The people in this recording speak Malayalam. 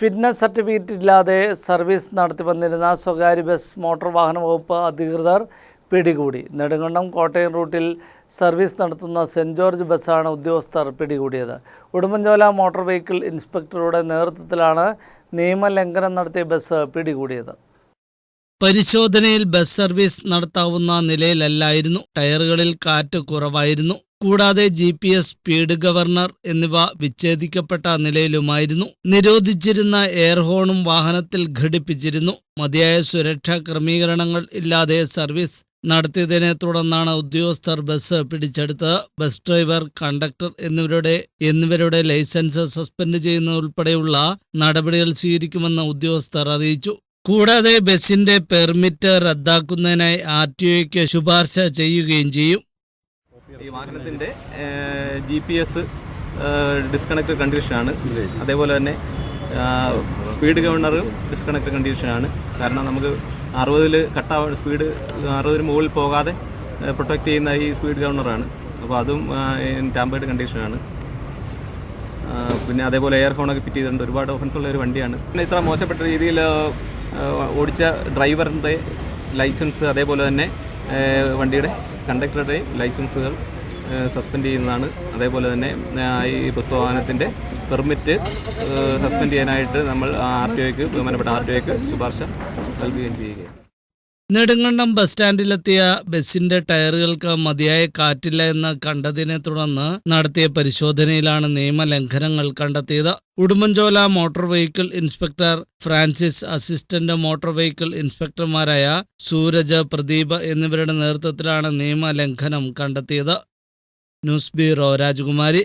ഫിറ്റ്നസ് സർട്ടിഫിക്കറ്റ് ഇല്ലാതെ സർവീസ് നടത്തി വന്നിരുന്ന സ്വകാര്യ ബസ് മോട്ടോർ വാഹന വകുപ്പ് അധികൃതർ പിടികൂടി. നെടുങ്കണ്ടം കോട്ടയം റൂട്ടിൽ സർവീസ് നടത്തുന്ന സെന്റ് ജോർജ് ബസ്സാണ് ഉദ്യോഗസ്ഥർ പിടികൂടിയത്. ഉടുമ്പൻചോല മോട്ടോർ വെഹിക്കിൾ ഇൻസ്പെക്ടറുടെ നേതൃത്വത്തിലാണ് നിയമലംഘനം നടത്തിയ ബസ് പിടികൂടിയത്. പരിശോധനയിൽ ബസ് സർവീസ് നടത്താവുന്ന നിലയിലല്ലായിരുന്നു. ടയറുകളിൽ കാറ്റ് കുറവായിരുന്നു. കൂടാതെ G P S speed governor എന്നിവ വിച്ഛേദിക്കപ്പെട്ട നിലയിലുമായിരുന്നു. നിരോധിച്ചിരുന്ന എയർ ഹോണും വാഹനത്തിൽ ഘടിപ്പിച്ചിരുന്നു. മതിയായ സുരക്ഷാ ക്രമീകരണങ്ങൾ ഇല്ലാതെ സർവീസ് നടത്തിയതിനെ തുടർന്നാണ് ഉദ്യോഗസ്ഥർ ബസ് പിടിച്ചെടുത്തത്. ബസ് ഡ്രൈവർ കണ്ടക്ടർ എന്നിവരുടെ എന്നിവരുടെ ലൈസൻസ് സസ്പെൻഡ് ചെയ്യുന്നതുൾപ്പെടെയുള്ള നടപടികൾ സ്വീകരിക്കുമെന്ന് ഉദ്യോഗസ്ഥർ അറിയിച്ചു. കൂടാതെ ബസിന്റെ പെർമിറ്റ് റദ്ദാക്കുന്നതിനായി ആർ ടി ശുപാർശ ചെയ്യുകയും ചെയ്യും. ഈ വാഹനത്തിന്റെ ജി പി എസ് ഡിസ്കണക്ട് കണ്ടീഷനാണ് അതേപോലെ തന്നെ സ്പീഡ് ഗവർണർ ഡിസ്കണക്ട് കണ്ടീഷനാണ് കാരണം നമുക്ക് അറുപതിൽ കട്ടാവാൻ സ്പീഡ് അറുപതിന് മുകളിൽ പോകാതെ പ്രൊട്ടക്റ്റ് ചെയ്യുന്ന ഈ സ്പീഡ് ഗവർണറാണ് അപ്പോൾ അതും ടാമ്പേർഡ് കണ്ടീഷനാണ് പിന്നെ അതേപോലെ എയർ ഹോണൊക്കെ ഫിറ്റ് ചെയ്തിട്ടുണ്ട്. ഒരുപാട് ഓഫൻസ് ഉള്ള ഒരു വണ്ടിയാണ്. പിന്നെ ഇത്ര മോശപ്പെട്ട രീതിയിൽ ഓടിച്ച ഡ്രൈവറിന്റെ ലൈസൻസ് അതേപോലെ തന്നെ വണ്ടിയുടെ കണ്ടക്ടറുടെയും ലൈസൻസുകൾ സസ്പെൻഡ് ചെയ്യുന്നതാണ്. അതേപോലെ തന്നെ ഈ ബസ് വാഹനത്തിന്റെ പെർമിറ്റ് സസ്പെൻഡ് ചെയ്യാനായിട്ട് നമ്മൾ ആർ ടി ഒക്ക് ബഹുമാനപ്പെട്ട ആർ ടി ഒക്ക് ശുപാർശ നൽകുകയും ചെയ്യുകയാണ്. നെടുങ്കണ്ടം ബസ് സ്റ്റാൻഡിലെത്തിയ ബസിന്റെ ടയറുകൾക്ക് മതിയായ കാറ്റില്ല എന്ന് കണ്ടതിനെ തുടർന്ന് നടത്തിയ പരിശോധനയിലാണ് നിയമലംഘനങ്ങൾ കണ്ടെത്തിയത്. Udumbanchola motor vehicle inspector Francis assistant motor vehicle ഇൻസ്പെക്ടർമാരായ Sooraj Pradeep എന്നിവരുടെ നേതൃത്വത്തിലാണ് നിയമലംഘനം കണ്ടെത്തിയത്. ന്യൂസ് രാജകുമാരി